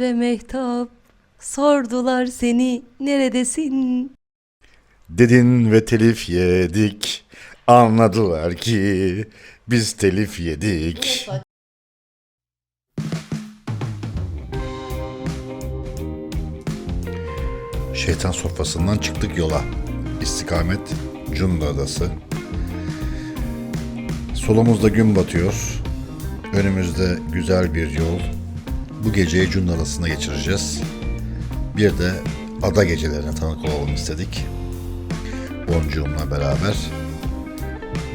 ve Mehtap sordular seni neredesin? Dedin ve telif yedik. Anladılar ki biz telif yedik. Şeytan sofrasından çıktık yola. İstikamet Cunda Adası. Solumuzda gün batıyor. Önümüzde güzel bir yol. Bu geceyi Cunda Adası'na geçireceğiz. Bir de ada gecelerine tanık olalım istedik. Boncuğumla beraber.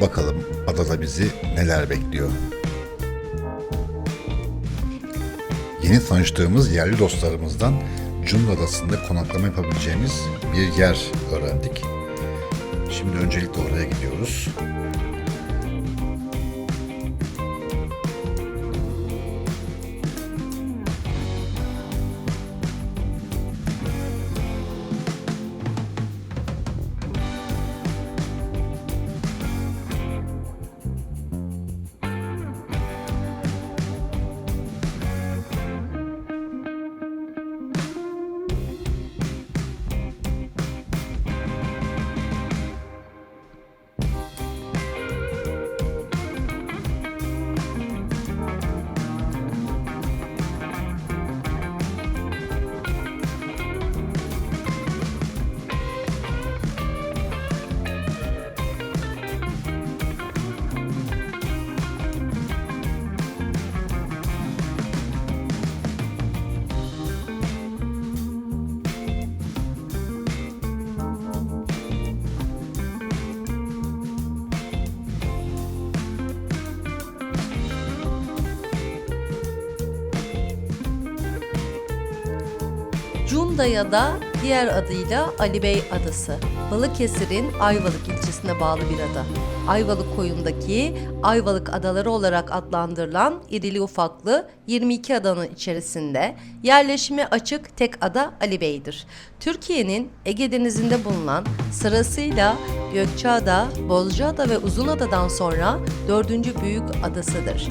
Bakalım adada bizi neler bekliyor. Yeni tanıştığımız yerli dostlarımızdan Cunda Adası'nda konaklama yapabileceğimiz bir yer öğrendik. Şimdi öncelikle oraya gidiyoruz. Cunda ya da diğer adıyla Ali Bey Adası. Balıkesir'in Ayvalık ilçesine bağlı bir ada. Ayvalık koyundaki Ayvalık Adaları olarak adlandırılan irili ufaklı 22 adanın içerisinde yerleşime açık tek ada Ali Bey'dir. Türkiye'nin Ege Denizi'nde bulunan sırasıyla Gökçeada, Bozcaada ve Uzunada'dan sonra dördüncü büyük adasıdır.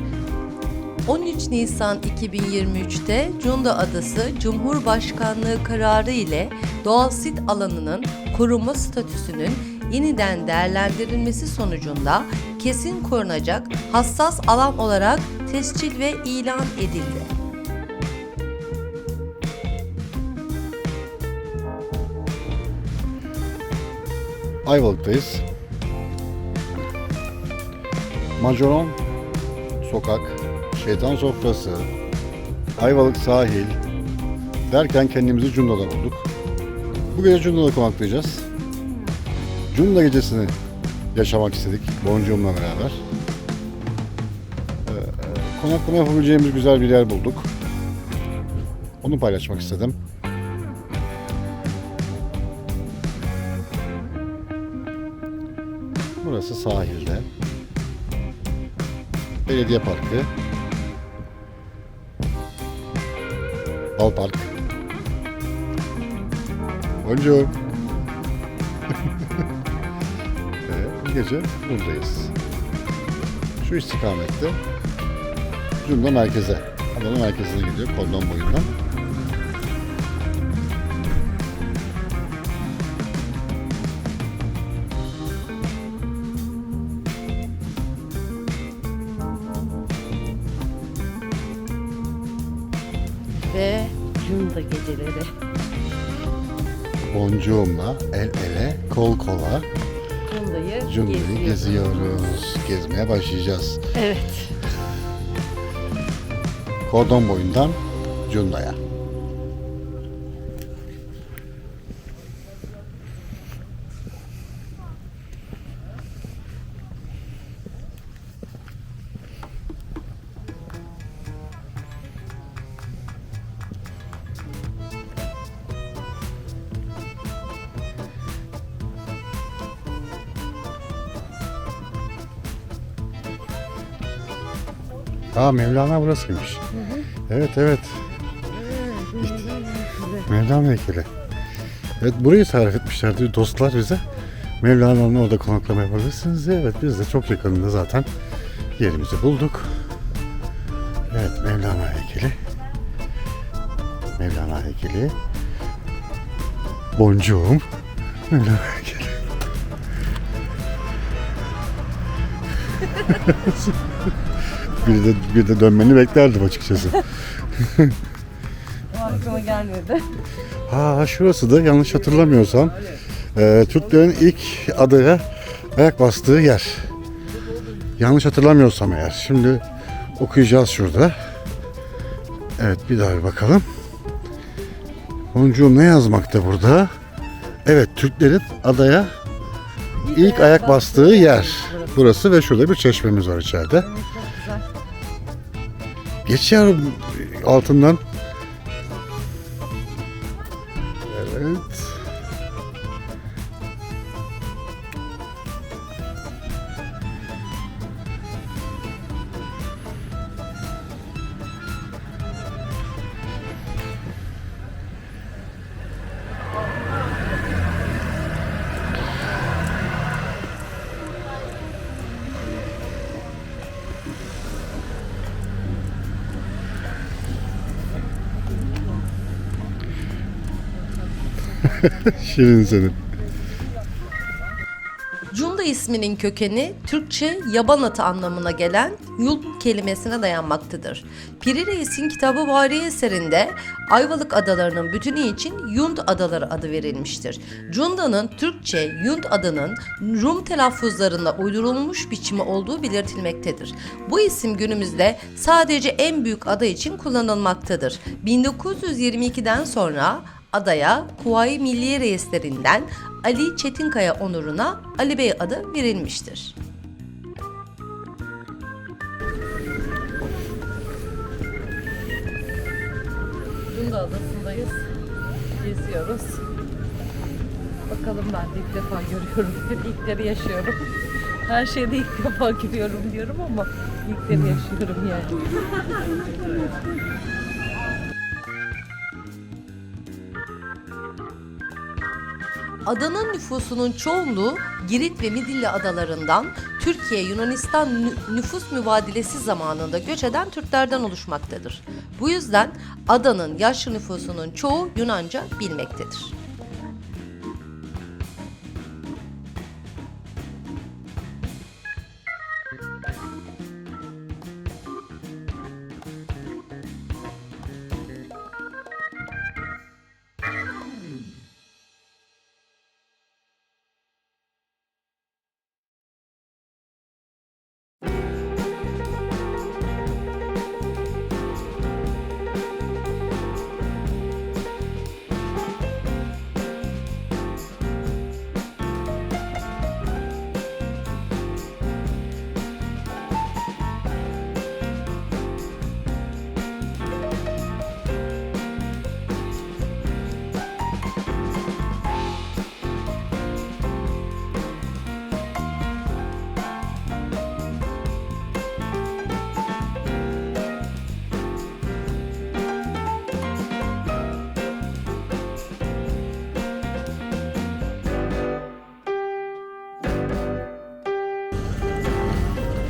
13 Nisan 2023'te Cunda Adası Cumhurbaşkanlığı kararı ile doğal sit alanının koruma statüsünün yeniden değerlendirilmesi sonucunda kesin korunacak hassas alan olarak tescil ve ilan edildi. Ayvalık'tayız. Majoron Sokak, Şeytan Sofrası, Ayvalık Sahil derken kendimizi Cunda'da bulduk. Bu gece Cunda'da konaklayacağız. Cunda gecesini yaşamak istedik boncuğumla beraber. Ee, konaklama yapabileceğimiz güzel bir yer bulduk. Onu paylaşmak istedim. Burası sahilde. Belediye Parkı. Bal Park. Bonjour. bu gece buradayız. Şu istikamette Cunda merkeze. Adanın merkezine gidiyor kordon boyundan. Gezmeye başlayacağız. Evet. Kordon boyundan Cunda'ya. Aa Mevlana burasıymış. Evet evet. İşte, Mevlana heykeli. Evet burayı tarif etmişlerdi dostlar bize. Mevlana'nın orada konaklama yapabilirsiniz. Evet biz de çok yakınında zaten yerimizi bulduk. Evet Mevlana heykeli. Mevlana heykeli. Boncuğum. Mevlana heykeli. bir de bir de dönmeni beklerdim açıkçası. Aklıma gelmedi. Ha şurası da yanlış hatırlamıyorsam e, Türklerin ilk adaya ayak bastığı yer. Yanlış hatırlamıyorsam eğer. Şimdi okuyacağız şurada. Evet bir daha bir bakalım. Boncuğum ne yazmakta burada? Evet Türklerin adaya ilk ayak bastığı yer. Burası ve şurada bir çeşmemiz var içeride. Geç yavrum altından. Şirin senin. Cunda isminin kökeni Türkçe yaban atı anlamına gelen yulp kelimesine dayanmaktadır. Piri Reis'in kitabı Bari eserinde Ayvalık adalarının bütünü için Yund adaları adı verilmiştir. Cunda'nın Türkçe Yund adının Rum telaffuzlarında uydurulmuş biçimi olduğu belirtilmektedir. Bu isim günümüzde sadece en büyük ada için kullanılmaktadır. 1922'den sonra adaya Kuvayi Milliye Reislerinden Ali Çetinkaya onuruna Ali Bey adı verilmiştir. Bunda adasındayız. Geziyoruz. Bakalım ben de ilk defa görüyorum. İlkleri yaşıyorum. Her şeyde ilk defa görüyorum diyorum ama ilkleri yaşıyorum yani. Adanın nüfusunun çoğunluğu Girit ve Midilli adalarından Türkiye Yunanistan nü- nüfus mübadelesi zamanında göç eden Türklerden oluşmaktadır. Bu yüzden adanın yaşlı nüfusunun çoğu Yunanca bilmektedir.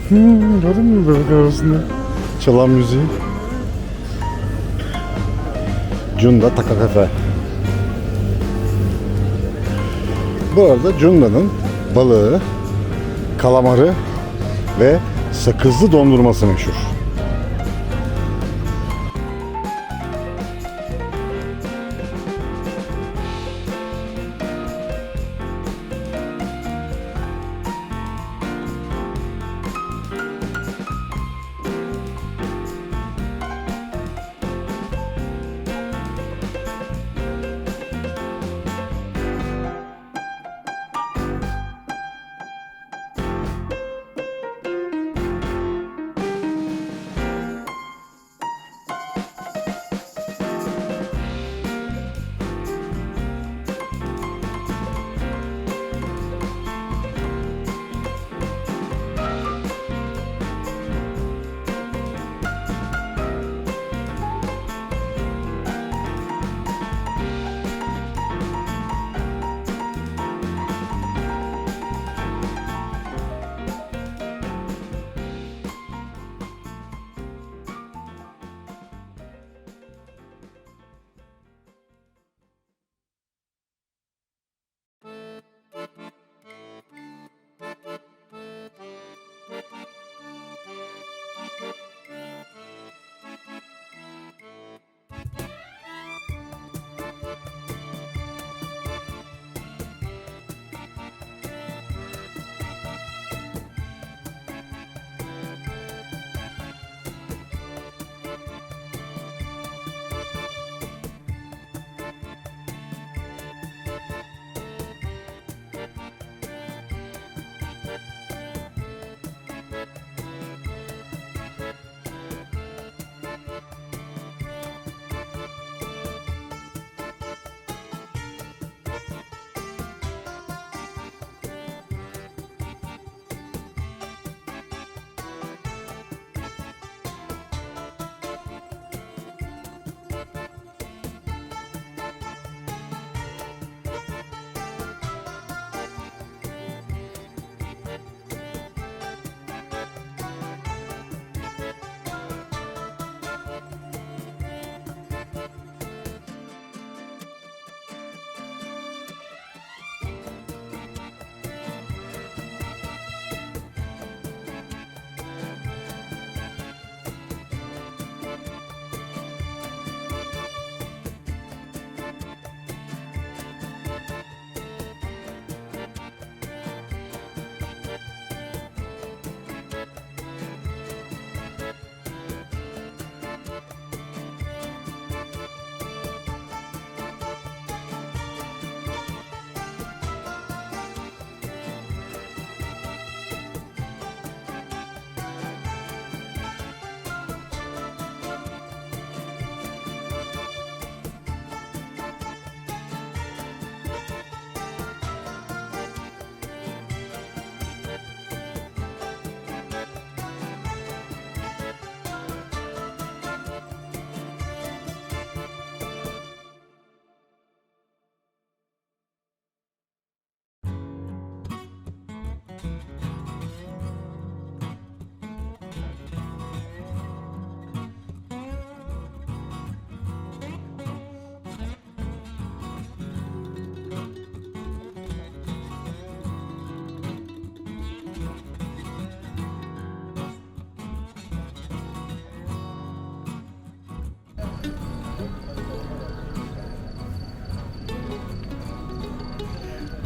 Hmm, gördün mü bebek arasında çalan müziği? Cunda Taka Kafe. Bu arada Cunda'nın balığı, kalamarı ve sakızlı dondurması meşhur.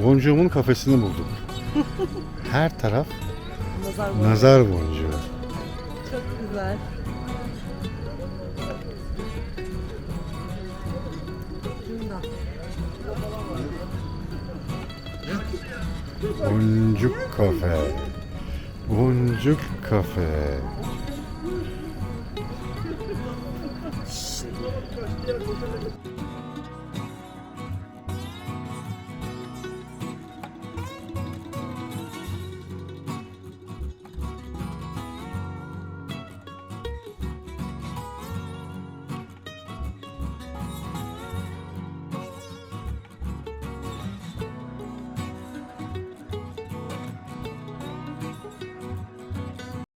Boncuğumun kafesini bulduk. Her taraf Nazar nazar boncuğu. Çok güzel. Boncuk kafe. Boncuk kafe.